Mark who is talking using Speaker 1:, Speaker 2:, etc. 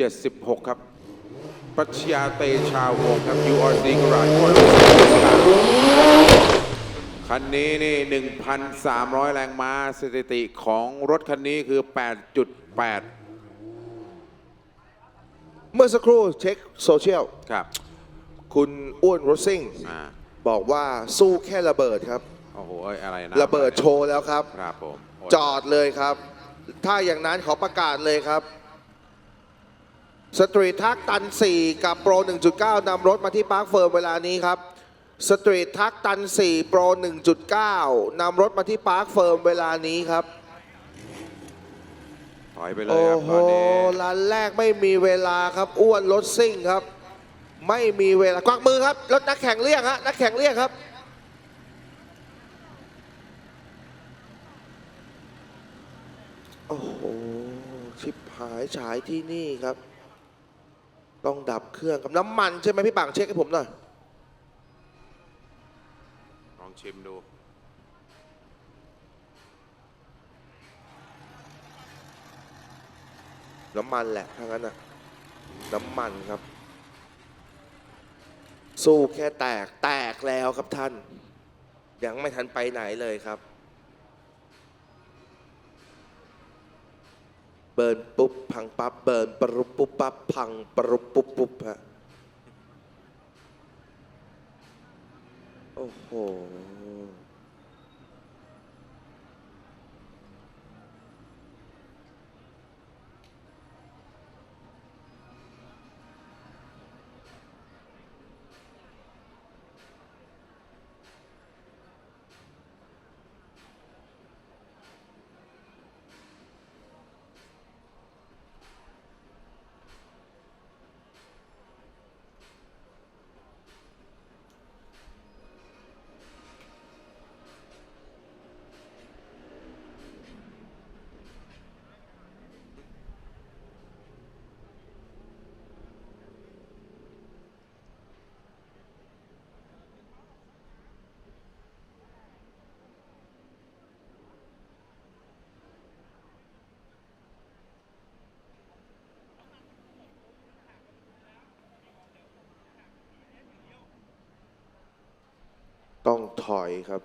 Speaker 1: 76 ครับปัชญาเตชาวงครับ URC กราชคนคันนี้นี่ 1,300 แรงม้าสถิติของรถคันนี้คือ 8.8
Speaker 2: เมื่อสักครู่เช็คโซเชียล
Speaker 1: ครับ
Speaker 2: คุณอ้วนรถซิ่ง
Speaker 1: อ่า
Speaker 2: บอกว่าสู้แค่ระเบิดครับ
Speaker 1: โอ้โหเอ้ยอะไรนะ
Speaker 2: ระเบิดโชว์แล้วครับ
Speaker 1: ครับผมโย
Speaker 2: จอดเลยครับ ถ้าอย่างนั้นขอประกาศเลยครับ สตรีททักตัน 4 กับโปร 1.9นำรถมาที่ปาร์คเฟิร์มเวลานี้ครับสตรีททักตัน 4 โปร 1.9นำรถมาที่ปาร์คเฟิร์มเวลานี้ครับ
Speaker 1: ถอยไปเลย
Speaker 2: โอ้
Speaker 1: ครับ
Speaker 2: โห
Speaker 1: ตอนนี้
Speaker 2: ลันแรกไม่มีเวลาครับอ้วนรถซิ่งครับ ไม่มีเวลากวักมือครับรถนักแข่งเรียกฮะนักแข่งเรียกครับ โอ้โหชิบหายฉายที่นี่ครับ ต้องดับเครื่องกับน้ำมันใช่ไหมพี่ปังเช็คให้ผมหน่อย
Speaker 1: ลองชิมดู
Speaker 2: น้ำมันแหละถ้างั้นอะน้ำมันครับ สู้แค่แตกแตกแล้วครับท่าน ยังไม่ทันไปไหนเลยครับ เบิร์นปุ๊บพังปั๊บเบิร์นปรุบปุ๊บปั๊บพังปรุบปุ๊บปุ๊บฮะโอ้โห ต้อง ถอยครับ